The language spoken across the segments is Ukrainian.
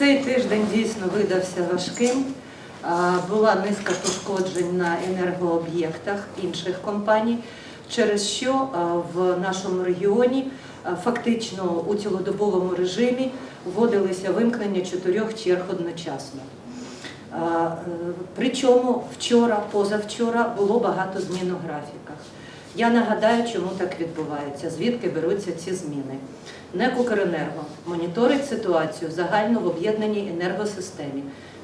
Цей тиждень дійсно видався важким. Була низка пошкоджень на енергооб'єктах інших компаній, через що в нашому регіоні фактично у цілодобовому режимі вводилися вимкнення чотирьох черг одночасно. Е, Причому вчора, позавчора було багато змін у графіках. Я нагадаю, чому так відбувається, звідки беруться ці зміни. НЕК «Укренерго» моніторить ситуацію загально в об'єднаній енергосистемі,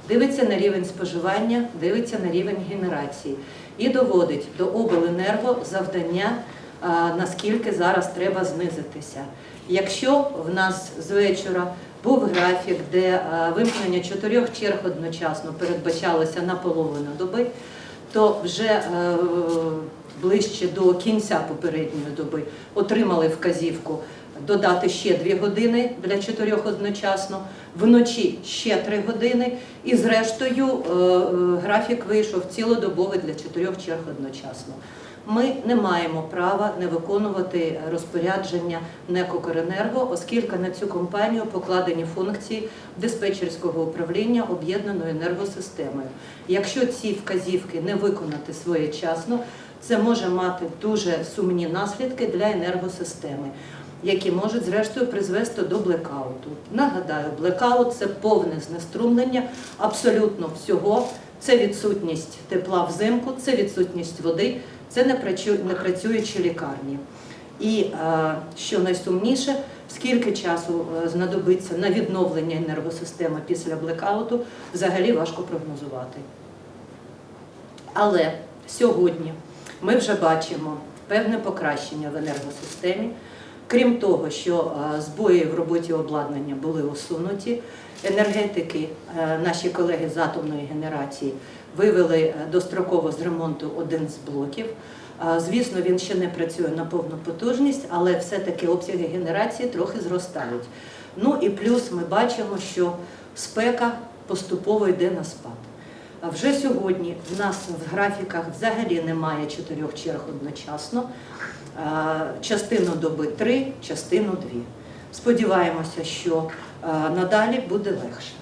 дивиться на рівень споживання, дивиться на рівень генерації і доводить до обленерго завдання, наскільки зараз треба знизитися. Якщо в нас з вечора був графік, де вимкнення чотирьох черг одночасно передбачалося на половину доби, то вже е, ближче до кінця попередньої доби отримали вказівку додати ще 2 години для чотирьох одночасно, вночі ще 3 години, і зрештою е, е, графік вийшов цілодобовий для чотирьох черг одночасно. Ми не маємо права не виконувати розпорядження НЕК «Укренерго», оскільки на цю компанію покладені функції диспетчерського управління об'єднаною енергосистемою. Якщо ці вказівки не виконати своєчасно, це може мати дуже сумні наслідки для енергосистеми, які можуть зрештою призвести до блекауту. Нагадаю, блекаут це повне знеструмлення абсолютно всього. Це відсутність тепла взимку, це відсутність води, це не непрацюючі лікарні. І е, що найсумніше, скільки часу е, знадобиться на відновлення енергосистеми після блекауту, взагалі важко прогнозувати. Але сьогодні ми вже бачимо певне покращення в енергосистемі. Крім того, що е, збої в роботі обладнання були усунуті, енергетики, е, наші колеги з атомної генерації, вивели е, достроково з ремонту один з блоків. Звісно, він ще не працює на повну потужність, але все-таки обсяги генерації трохи зростають. Ну і плюс ми бачимо, що спека поступово йде на спад. А Вже сьогодні в нас в графіках взагалі немає чотирьох черг одночасно. Частину доби три, частину дві. Сподіваємося, що надалі буде легше.